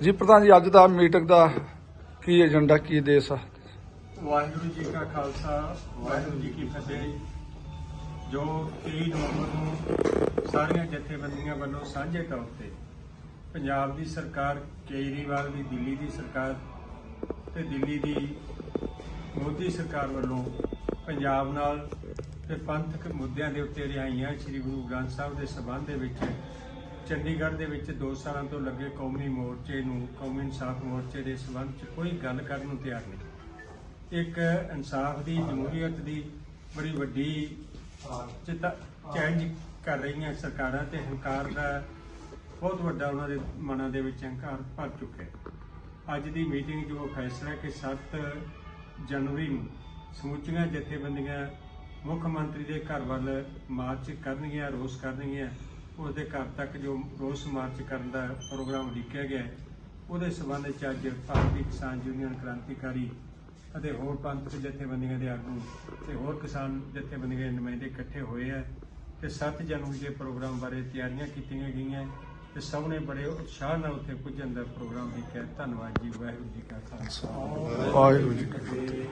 ਜੀ ਪ੍ਰਧਾਨ ਜੀ, ਅੱਜ ਦਾ ਮੀਟਿੰਗ ਦਾ ਕੀ ਏਜੰਡਾ ਕੀ ਦੇਸ ਆ? ਵਾਹਿਗੁਰੂ ਜੀ ਕਾ ਖਾਲਸਾ, ਵਾਹਿਗੁਰੂ ਜੀ ਕੀ ਫਤਿਹ। ਜੋ 23 ਨਵੰਬਰ ਨੂੰ ਸਾਰੀਆਂ ਜਥੇਬੰਦੀਆਂ ਵੱਲੋਂ ਸਾਂਝੇ ਤੌਰ ਤੇ ਪੰਜਾਬ ਦੀ ਸਰਕਾਰ, ਕੇਜਰੀਵਾਲ ਦੀ ਦਿੱਲੀ ਦੀ ਸਰਕਾਰ ਤੇ ਦਿੱਲੀ ਦੀ ਮੋਦੀ ਸਰਕਾਰ ਵੱਲੋਂ ਪੰਜਾਬ ਨਾਲ ਤੇ ਪੰਥਕ ਮੁੱਦਿਆਂ ਦੇ ਉੱਤੇ ਰਿਹਾਈਆਂ ਸ੍ਰੀ ਗੁਰੂ ਗ੍ਰੰਥ ਸਾਹਿਬ ਦੇ ਸਬੰਧ ਦੇ ਵਿੱਚ ਚੰਡੀਗੜ੍ਹ ਦੇ ਵਿੱਚ 2 ਸਾਲਾਂ ਤੋਂ ਲੱਗੇ ਕੌਮੀ ਮੋਰਚੇ ਨੂੰ, ਕੌਮੀ ਇਨਸਾਫ ਮੋਰਚੇ ਦੇ ਸਬੰਧ 'ਚ ਕੋਈ ਗੱਲ ਕਰਨ ਨੂੰ ਤਿਆਰ ਨਹੀਂ। ਇੱਕ ਇਨਸਾਫ ਦੀ, ਜਮਹੂਰੀਅਤ ਦੀ ਬੜੀ ਵੱਡੀ ਚਿੱਤਾ ਚੈਲੰਜ ਕਰ ਰਹੀਆਂ ਸਰਕਾਰਾਂ ਤੇ ਹੰਕਾਰ ਦਾ ਬਹੁਤ ਵੱਡਾ ਉਹਨਾਂ ਦੇ ਮਨਾਂ ਦੇ ਵਿੱਚ ਹੰਕਾਰ ਭਰ ਚੁੱਕਿਆ ਹੈ। ਅੱਜ ਦੀ ਮੀਟਿੰਗ ਜੋ ਫੈਸਲਾ ਕਿ 7 ਜਨਵਰੀ ਨੂੰ ਸਮੁੱਚੀਆਂ ਜਥੇਬੰਦੀਆਂ ਮੁੱਖ ਮੰਤਰੀ ਦੇ ਘਰ ਵੱਲ ਮਾਰਚ ਕਰਨਗੀਆਂ, ਰੋਸ ਕਰਨਗੀਆਂ। ਉਸ ਦੇ ਘਰ ਤੱਕ ਜੋ ਰੋਸ ਮਾਰਚ ਕਰਨ ਦਾ ਪ੍ਰੋਗਰਾਮ ਲਿਖਿਆ ਗਿਆ ਹੈ, ਉਹਦੇ ਸਬੰਧ ਵਿੱਚ ਅੱਜ ਭਾਰਤੀ ਕਿਸਾਨ ਯੂਨੀਅਨ ਕ੍ਰਾਂਤੀਕਾਰੀ ਅਤੇ ਹੋਰ ਪੰਥਕ ਜਥੇਬੰਦੀਆਂ ਦੇ ਆਗੂ ਤੇ ਹੋਰ ਕਿਸਾਨ ਜਥੇਬੰਦੀਆਂ ਦੇ ਨੁਮਾਇੰਦੇ ਇਕੱਠੇ ਹੋਏ ਆ ਤੇ 7 ਜਨਵਰੀ ਦੇ ਪ੍ਰੋਗਰਾਮ ਬਾਰੇ ਤਿਆਰੀਆਂ ਕੀਤੀਆਂ ਗਈਆਂ ਤੇ ਸਭ ਨੇ ਬੜੇ ਉਤਸ਼ਾਹ ਨਾਲ ਉੱਥੇ ਪੁੱਜਣ ਦਾ ਪ੍ਰੋਗਰਾਮ ਲਿਖਿਆ ਧੰਨਵਾਦ ਜੀ, ਵਾਹਿਗੁਰੂ ਜੀ ਕਾ ਖਾਲਸਾ। ਵਾਹਿਗੁਰੂ ਜੀ ਕੀ ਫਤਿਹ